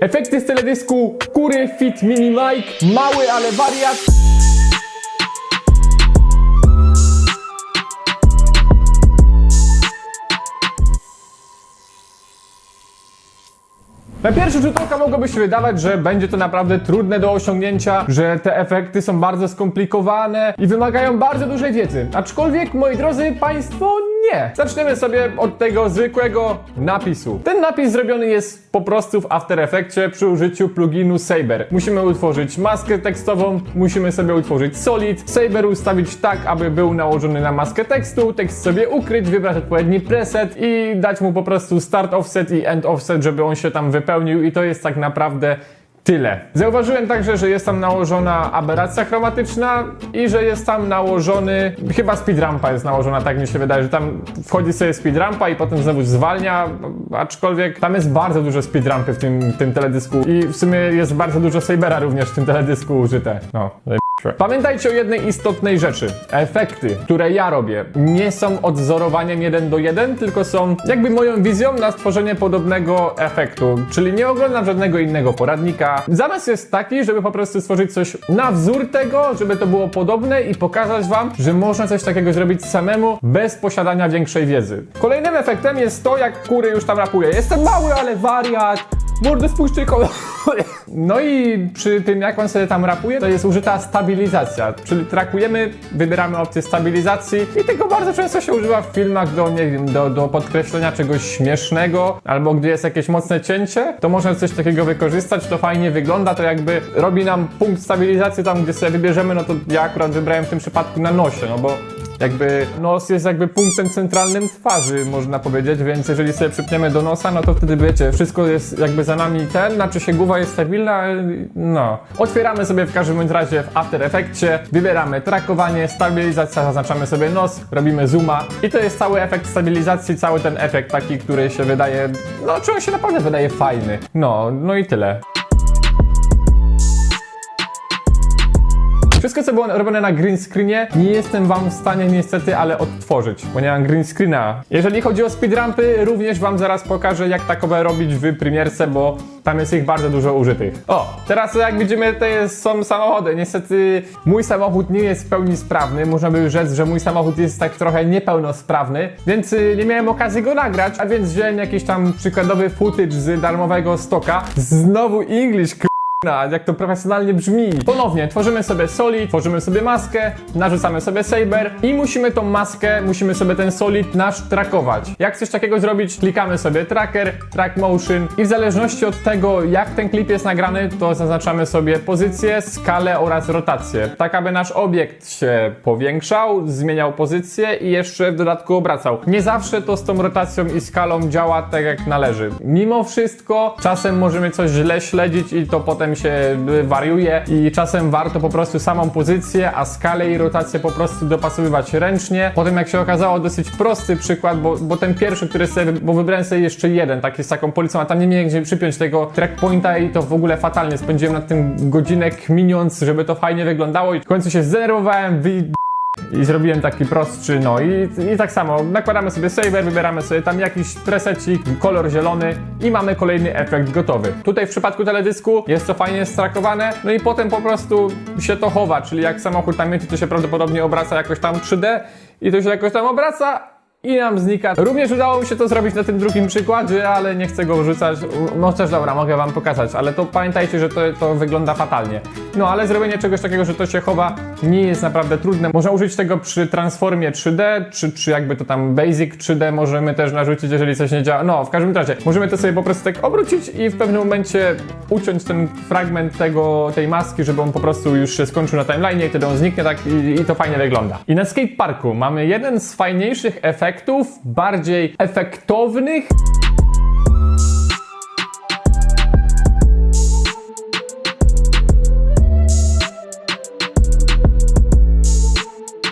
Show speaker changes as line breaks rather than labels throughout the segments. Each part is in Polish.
Efekty z teledysku Kury Fit Mini Mike, mały ale wariat. Na pierwszy rzut oka mogłoby się wydawać, że będzie to naprawdę trudne do osiągnięcia, że te efekty są bardzo skomplikowane i wymagają bardzo dużej wiedzy. Aczkolwiek, moi drodzy Państwo, nie. Zaczniemy sobie od tego zwykłego napisu. Ten napis zrobiony jest po prostu w After Effectsie przy użyciu pluginu Saber. Musimy utworzyć maskę tekstową, musimy sobie utworzyć solid, Saber ustawić tak, aby był nałożony na maskę tekstu, tekst sobie ukryć, wybrać odpowiedni preset i dać mu po prostu start offset i end offset, żeby on się tam wypełnił i to jest tak naprawdę Tyle. Zauważyłem także, że jest tam nałożona aberracja chromatyczna i że jest tam nałożony, chyba speedrampa jest nałożona, tak mi się wydaje, że tam wchodzi sobie speedrampa i potem znowu zwalnia, aczkolwiek tam jest bardzo dużo speedrampy w tym, tym teledysku i w sumie jest bardzo dużo Sabera również w tym teledysku użyte. No, Pamiętajcie o jednej istotnej rzeczy. Efekty, które ja robię, nie są odzorowaniem jeden do jeden, tylko są jakby moją wizją na stworzenie podobnego efektu. Czyli nie oglądam żadnego innego poradnika. Zamysł jest taki, żeby po prostu stworzyć coś na wzór tego, żeby to było podobne i pokazać wam, że można coś takiego zrobić samemu, bez posiadania większej wiedzy. Kolejnym efektem jest to, jak kury już tam rapuje. Jestem mały, ale wariat. Mordę spójrzcie kolor. No i przy tym jak on sobie tam rapuje, to jest użyta stabilizacja, czyli trakujemy, wybieramy opcję stabilizacji i tego bardzo często się używa w filmach do, nie wiem, do, do podkreślenia czegoś śmiesznego, albo gdy jest jakieś mocne cięcie, to można coś takiego wykorzystać, to fajnie wygląda, to jakby robi nam punkt stabilizacji tam, gdzie sobie wybierzemy, no to ja akurat wybrałem w tym przypadku na nosie, no bo jakby nos jest jakby punktem centralnym twarzy, można powiedzieć, więc jeżeli sobie przypniemy do nosa, no to wtedy wiecie, wszystko jest jakby za nami ten, znaczy się głowa jest stabilna, no. Otwieramy sobie w każdym razie w After Effectsie, wybieramy trakowanie, stabilizacja, zaznaczamy sobie nos, robimy zooma i to jest cały efekt stabilizacji, cały ten efekt taki, który się wydaje, no czy on się naprawdę wydaje fajny. No, no i tyle. Wszystko, co było robione na green screenie, nie jestem wam w stanie niestety, ale odtworzyć, bo nie mam green screena. Jeżeli chodzi o speedrampy, również wam zaraz pokażę, jak takowe robić w Premierce, bo tam jest ich bardzo dużo użytych. O, teraz jak widzimy, to jest, są samochody. Niestety mój samochód nie jest w pełni sprawny. Można by rzec, że mój samochód jest tak trochę niepełnosprawny, więc y, nie miałem okazji go nagrać, a więc wziąłem jakiś tam przykładowy footage z darmowego stoka. Znowu English, jak to profesjonalnie brzmi. Ponownie tworzymy sobie solid, tworzymy sobie maskę, narzucamy sobie saber i musimy tą maskę, musimy sobie ten solid nasz trackować. Jak coś takiego zrobić, klikamy sobie tracker, track motion i w zależności od tego, jak ten klip jest nagrany, to zaznaczamy sobie pozycję, skalę oraz rotację. Tak, aby nasz obiekt się powiększał, zmieniał pozycję i jeszcze w dodatku obracał. Nie zawsze to z tą rotacją i skalą działa tak jak należy. Mimo wszystko, czasem możemy coś źle śledzić i to potem się y, wariuje i czasem warto po prostu samą pozycję, a skalę i rotację po prostu dopasowywać ręcznie. Potem jak się okazało dosyć prosty przykład, bo, bo ten pierwszy, który sobie, bo wybrałem sobie jeszcze jeden, taki z taką policją, a tam nie miałem gdzie przypiąć tego trackpointa i to w ogóle fatalnie. Spędziłem nad tym godzinę kminiąc, żeby to fajnie wyglądało i w końcu się zdenerwowałem, wy... I zrobiłem taki prostszy, no i, i tak samo nakładamy sobie saver, wybieramy sobie tam jakiś presecik, kolor zielony i mamy kolejny efekt gotowy. Tutaj w przypadku teledysku jest to fajnie strakowane, no i potem po prostu się to chowa, czyli jak samochód tam jedzie, to się prawdopodobnie obraca jakoś tam 3D i to się jakoś tam obraca i nam znika. Również udało mi się to zrobić na tym drugim przykładzie, ale nie chcę go wrzucać. No też dobra, mogę wam pokazać, ale to pamiętajcie, że to, to wygląda fatalnie. No ale zrobienie czegoś takiego, że to się chowa, nie jest naprawdę trudne. Można użyć tego przy transformie 3D, czy, czy jakby to tam basic 3D możemy też narzucić, jeżeli coś nie działa. No, w każdym razie, możemy to sobie po prostu tak obrócić i w pewnym momencie uciąć ten fragment tego, tej maski, żeby on po prostu już się skończył na timeline i wtedy on zniknie tak i, i to fajnie wygląda. I na skateparku mamy jeden z fajniejszych efektów, bardziej efektownych,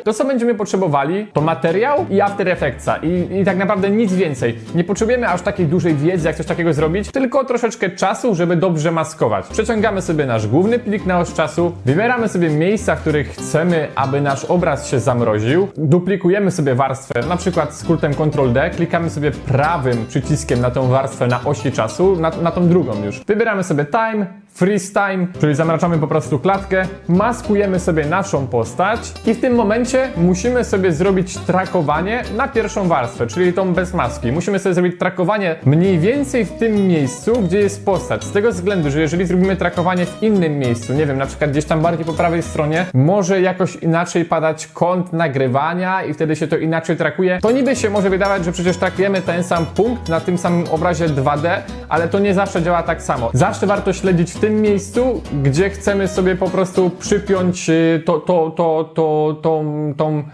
To, co będziemy potrzebowali, to materiał i After Effectsa i, i tak naprawdę nic więcej. Nie potrzebujemy aż takiej dużej wiedzy, jak coś takiego zrobić, tylko troszeczkę czasu, żeby dobrze maskować. Przeciągamy sobie nasz główny plik na oś czasu, wybieramy sobie miejsca, w których chcemy, aby nasz obraz się zamroził, duplikujemy sobie warstwę, na przykład skrótem Ctrl D, klikamy sobie prawym przyciskiem na tą warstwę na osi czasu, na, na tą drugą już. Wybieramy sobie time, freeze time, czyli zamraczamy po prostu klatkę, maskujemy sobie naszą postać i w tym momencie musimy sobie zrobić trakowanie na pierwszą warstwę, czyli tą bez maski. Musimy sobie zrobić trakowanie mniej więcej w tym miejscu, gdzie jest postać. Z tego względu, że jeżeli zrobimy trakowanie w innym miejscu, nie wiem, na przykład gdzieś tam bardziej po prawej stronie, może jakoś inaczej padać kąt nagrywania i wtedy się to inaczej trakuje. To niby się może wydawać, że przecież trakujemy ten sam punkt na tym samym obrazie 2D, ale to nie zawsze działa tak samo. Zawsze warto śledzić w tym miejscu, gdzie chcemy sobie po prostu przypiąć y, to, to, to, to, tą, tą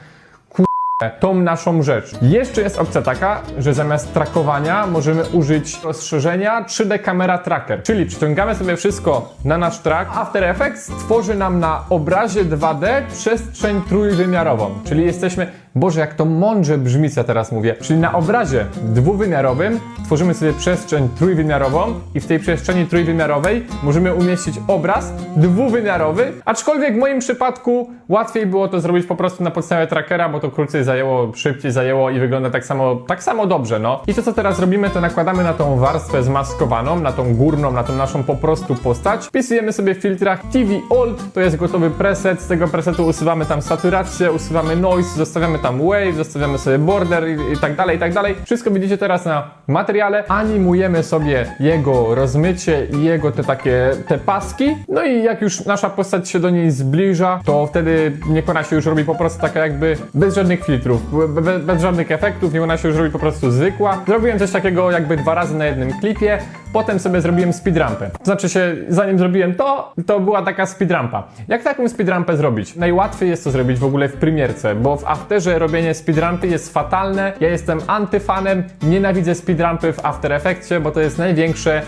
tą naszą rzecz. Jeszcze jest opcja taka, że zamiast trakowania możemy użyć rozszerzenia 3D Camera Tracker, czyli przyciągamy sobie wszystko na nasz track. After Effects tworzy nam na obrazie 2D przestrzeń trójwymiarową, czyli jesteśmy Boże, jak to mądrze brzmi, co ja teraz mówię. Czyli na obrazie dwuwymiarowym tworzymy sobie przestrzeń trójwymiarową i w tej przestrzeni trójwymiarowej możemy umieścić obraz dwuwymiarowy, aczkolwiek w moim przypadku łatwiej było to zrobić po prostu na podstawie trackera, bo to krócej zajęło, szybciej zajęło i wygląda tak samo, tak samo dobrze, no. I to, co teraz robimy, to nakładamy na tą warstwę zmaskowaną, na tą górną, na tą naszą po prostu postać. Wpisujemy sobie w filtrach TV Old, to jest gotowy preset, z tego presetu usuwamy tam saturację, usuwamy noise, zostawiamy tam wave, zostawiamy sobie border i, i tak dalej, i tak dalej. Wszystko widzicie teraz na materiale. Animujemy sobie jego rozmycie i jego te takie, te paski. No i jak już nasza postać się do niej zbliża, to wtedy niech ona się już robi po prostu taka jakby bez żadnych filtrów, be, be, bez żadnych efektów, niech ona się już robi po prostu zwykła. Zrobiłem coś takiego jakby dwa razy na jednym klipie. Potem sobie zrobiłem speedrampę. Znaczy się, zanim zrobiłem to, to była taka speedrampa. Jak taką speedrampę zrobić? Najłatwiej jest to zrobić w ogóle w premierce, bo w Afterze robienie speedrampy jest fatalne. Ja jestem antyfanem, nienawidzę speedrampy w After Effectsie, bo to jest największe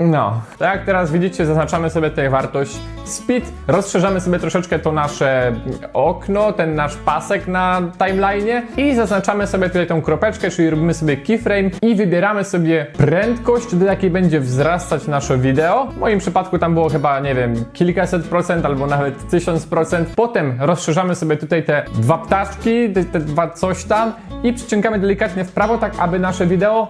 no, tak jak teraz widzicie, zaznaczamy sobie tutaj wartość speed, rozszerzamy sobie troszeczkę to nasze okno, ten nasz pasek na timeline'ie i zaznaczamy sobie tutaj tą kropeczkę, czyli robimy sobie keyframe i wybieramy sobie prędkość, do jakiej będzie wzrastać nasze wideo. W moim przypadku tam było chyba, nie wiem, kilkaset procent albo nawet tysiąc procent. Potem rozszerzamy sobie tutaj te dwa ptaszki, te, te dwa coś tam i przyciągamy delikatnie w prawo, tak aby nasze wideo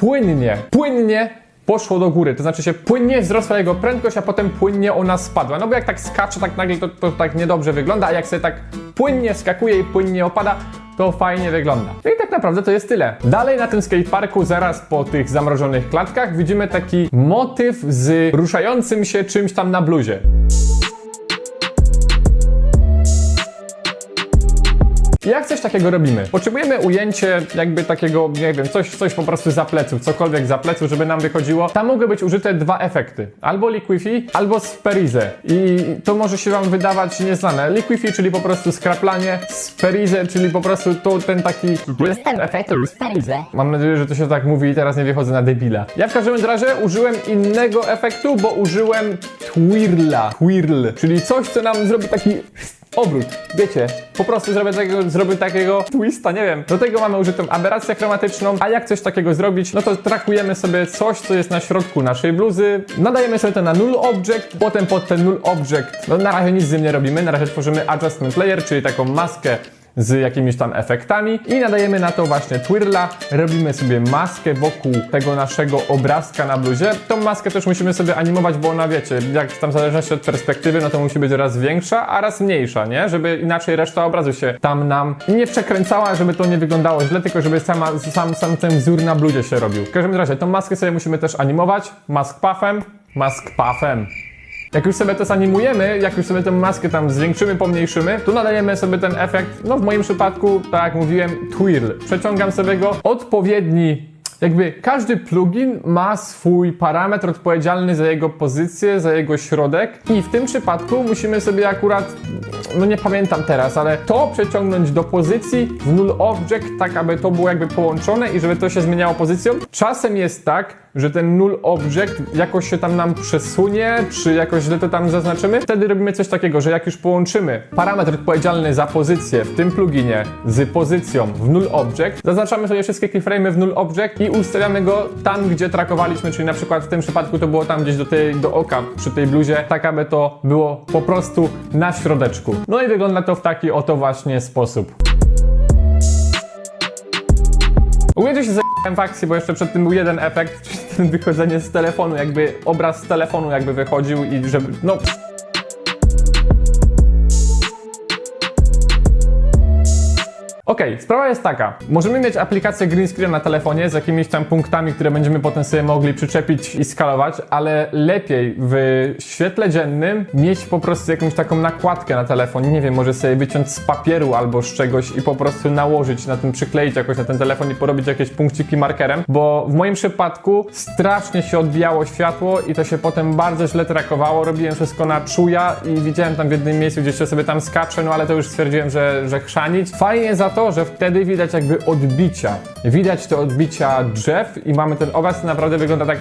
płynnie, płynnie poszło do góry, to znaczy się płynnie wzrosła jego prędkość, a potem płynnie ona spadła. No bo jak tak skacze tak nagle, to, to tak niedobrze wygląda, a jak sobie tak płynnie skakuje i płynnie opada, to fajnie wygląda. No i tak naprawdę to jest tyle. Dalej na tym skateparku, zaraz po tych zamrożonych klatkach, widzimy taki motyw z ruszającym się czymś tam na bluzie. Jak coś takiego robimy? Potrzebujemy ujęcie jakby takiego, nie wiem, coś, coś po prostu za pleców, cokolwiek za pleców, żeby nam wychodziło. Tam mogły być użyte dwa efekty. Albo Liquify, albo Sperize. I to może się Wam wydawać nieznane. Liquify, czyli po prostu skraplanie, Sperize, czyli po prostu to ten taki...
Ten efekt.
Mam nadzieję, że to się tak mówi i teraz nie wychodzę na debila. Ja w każdym razie użyłem innego efektu, bo użyłem twirla. Twirl, czyli coś, co nam zrobi taki obrót. Wiecie, po prostu zrobię takiego, zrobię takiego twista, nie wiem. Do tego mamy użytą aberrację chromatyczną, a jak coś takiego zrobić, no to trakujemy sobie coś, co jest na środku naszej bluzy, nadajemy sobie to na null object, potem pod ten null object, no na razie nic z nim nie robimy, na razie tworzymy adjustment layer, czyli taką maskę z jakimiś tam efektami i nadajemy na to właśnie twirla, robimy sobie maskę wokół tego naszego obrazka na bluzie. Tą maskę też musimy sobie animować, bo ona wiecie, jak tam w zależności od perspektywy, no to musi być raz większa, a raz mniejsza, nie? Żeby inaczej reszta obrazu się tam nam nie przekręcała, żeby to nie wyglądało źle, tylko żeby sama, sam, sam ten wzór na bluzie się robił. W każdym razie, tą maskę sobie musimy też animować, mask puffem, mask puffem. Jak już sobie to zanimujemy, jak już sobie tę maskę tam zwiększymy, pomniejszymy, to nadajemy sobie ten efekt, no w moim przypadku, tak jak mówiłem, twirl. Przeciągam sobie go. Odpowiedni jakby każdy plugin ma swój parametr odpowiedzialny za jego pozycję, za jego środek. I w tym przypadku musimy sobie akurat, no nie pamiętam teraz, ale to przeciągnąć do pozycji w null object, tak aby to było jakby połączone i żeby to się zmieniało pozycją. Czasem jest tak, że ten null object jakoś się tam nam przesunie, czy jakoś źle to tam zaznaczymy. Wtedy robimy coś takiego, że jak już połączymy parametr odpowiedzialny za pozycję w tym pluginie z pozycją w null object, zaznaczamy sobie wszystkie keyframe'y w null object i ustawiamy go tam, gdzie trakowaliśmy, czyli na przykład w tym przypadku to było tam gdzieś do, tej, do oka przy tej bluzie, tak aby to było po prostu na środeczku. No i wygląda to w taki oto właśnie sposób. Uwierzę się zajęłem w akcji, bo jeszcze przed tym był jeden efekt, czyli ten wychodzenie z telefonu, jakby obraz z telefonu jakby wychodził i żeby, no... Okej, sprawa jest taka. Możemy mieć aplikację green screen na telefonie z jakimiś tam punktami, które będziemy potem sobie mogli przyczepić i skalować, ale lepiej w świetle dziennym mieć po prostu jakąś taką nakładkę na telefon. Nie wiem, może sobie wyciąć z papieru albo z czegoś i po prostu nałożyć na tym, przykleić jakoś na ten telefon i porobić jakieś punkciki markerem, bo w moim przypadku strasznie się odbijało światło i to się potem bardzo źle trakowało. Robiłem wszystko na czuja i widziałem tam w jednym miejscu, gdzieś się sobie tam skacze, no ale to już stwierdziłem, że, że chrzanić. Fajnie za to, że wtedy widać jakby odbicia. Widać te odbicia drzew i mamy ten obraz, naprawdę wygląda tak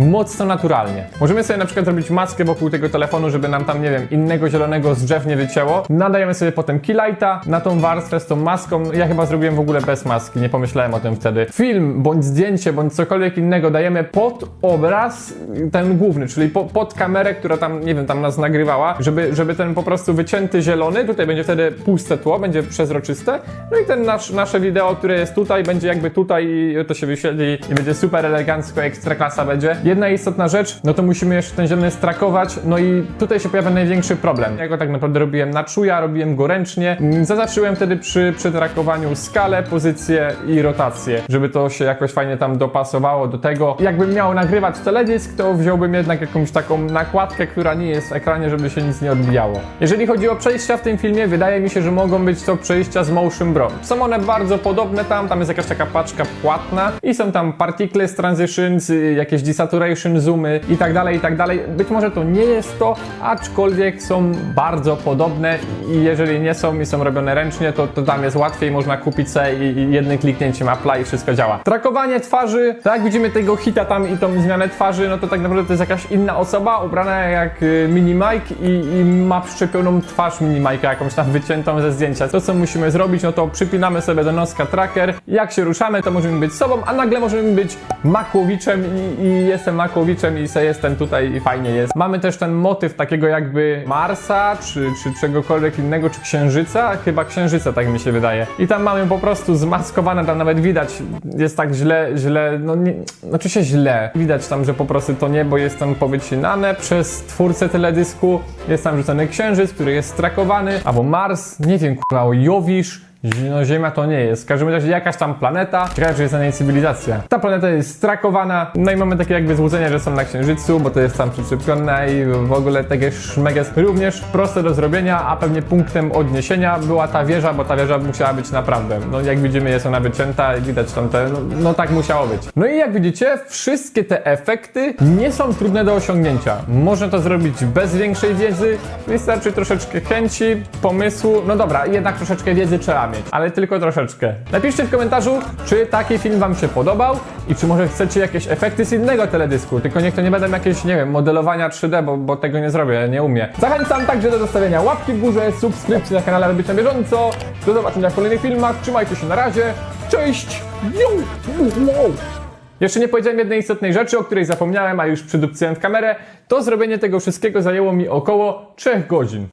mocno naturalnie. Możemy sobie na przykład zrobić maskę wokół tego telefonu, żeby nam tam, nie wiem, innego zielonego z drzew nie wycięło. Nadajemy sobie potem keylighta na tą warstwę z tą maską. Ja chyba zrobiłem w ogóle bez maski, nie pomyślałem o tym wtedy. Film, bądź zdjęcie, bądź cokolwiek innego dajemy pod obraz ten główny, czyli po, pod kamerę, która tam, nie wiem, tam nas nagrywała, żeby, żeby ten po prostu wycięty zielony, tutaj będzie wtedy puste tło, będzie przezroczyste, no i ten nasz, nasze wideo, które jest tutaj, będzie jakby tutaj i to się wyświetli i będzie super elegancko, ekstra klasa będzie. Jedna istotna rzecz, no to musimy jeszcze ten zielony strakować, no i tutaj się pojawia największy problem. Ja go tak naprawdę robiłem na czuja, robiłem go ręcznie. Zaznaczyłem wtedy przy przetrakowaniu skalę, pozycję i rotację, żeby to się jakoś fajnie tam dopasowało do tego. Jakbym miał nagrywać teledysk, to wziąłbym jednak jakąś taką nakładkę, która nie jest w ekranie, żeby się nic nie odbijało. Jeżeli chodzi o przejścia w tym filmie, wydaje mi się, że mogą być to przejścia z Motion Bro. Są one bardzo podobne tam, tam jest jakaś taka paczka płatna i są tam particles, transitions, y, jakieś desaturation, zoomy i tak dalej, i tak dalej. Być może to nie jest to, aczkolwiek są bardzo podobne i jeżeli nie są i są robione ręcznie, to, to tam jest łatwiej, można kupić sobie i, i jednym kliknięciem apply i wszystko działa. Trakowanie twarzy, tak jak widzimy tego hita tam i tą zmianę twarzy, no to tak naprawdę to jest jakaś inna osoba ubrana jak y, mini Mike i, i ma przyczepioną twarz mini Mike'a, jakąś tam wyciętą ze zdjęcia. To co musimy zrobić, no to przypinamy sobie do noska tracker. Jak się ruszamy, to możemy być sobą, a nagle możemy być Makłowiczem i, i jestem Makłowiczem i se jestem tutaj i fajnie jest. Mamy też ten motyw takiego jakby Marsa, czy, czy czegokolwiek innego, czy Księżyca, chyba Księżyca, tak mi się wydaje. I tam mamy po prostu zmaskowane, tam nawet widać, jest tak źle, źle, no nie, znaczy się źle. Widać tam, że po prostu to niebo jest tam powycinane przez twórcę teledysku, jest tam rzucony Księżyc, który jest strakowany, albo Mars, nie wiem, kurwa, Jowisz, no Ziemia to nie jest. W każdym razie jakaś tam planeta, że jest na niej cywilizacja. Ta planeta jest strakowana, no i mamy takie jakby złudzenie, że są na Księżycu, bo to jest tam przyczepione i w ogóle takie szmeges. Również proste do zrobienia, a pewnie punktem odniesienia była ta wieża, bo ta wieża musiała być naprawdę. No jak widzimy jest ona wycięta i widać tam te, no, no tak musiało być. No i jak widzicie, wszystkie te efekty nie są trudne do osiągnięcia. Można to zrobić bez większej wiedzy, wystarczy troszeczkę chęci, pomysłu, no dobra, jednak troszeczkę wiedzy trzeba ale tylko troszeczkę. Napiszcie w komentarzu, czy taki film Wam się podobał i czy może chcecie jakieś efekty z innego teledysku, tylko niech to nie będą jakieś, nie wiem, modelowania 3D, bo, bo tego nie zrobię, nie umiem. Zachęcam także do zostawienia łapki w górze, subskrypcji na kanale, aby być na bieżąco. Do zobaczenia w kolejnych filmach, trzymajcie się na razie, cześć! Jeszcze nie powiedziałem jednej istotnej rzeczy, o której zapomniałem, a już przydupcyłem w kamerę. To zrobienie tego wszystkiego zajęło mi około 3 godzin.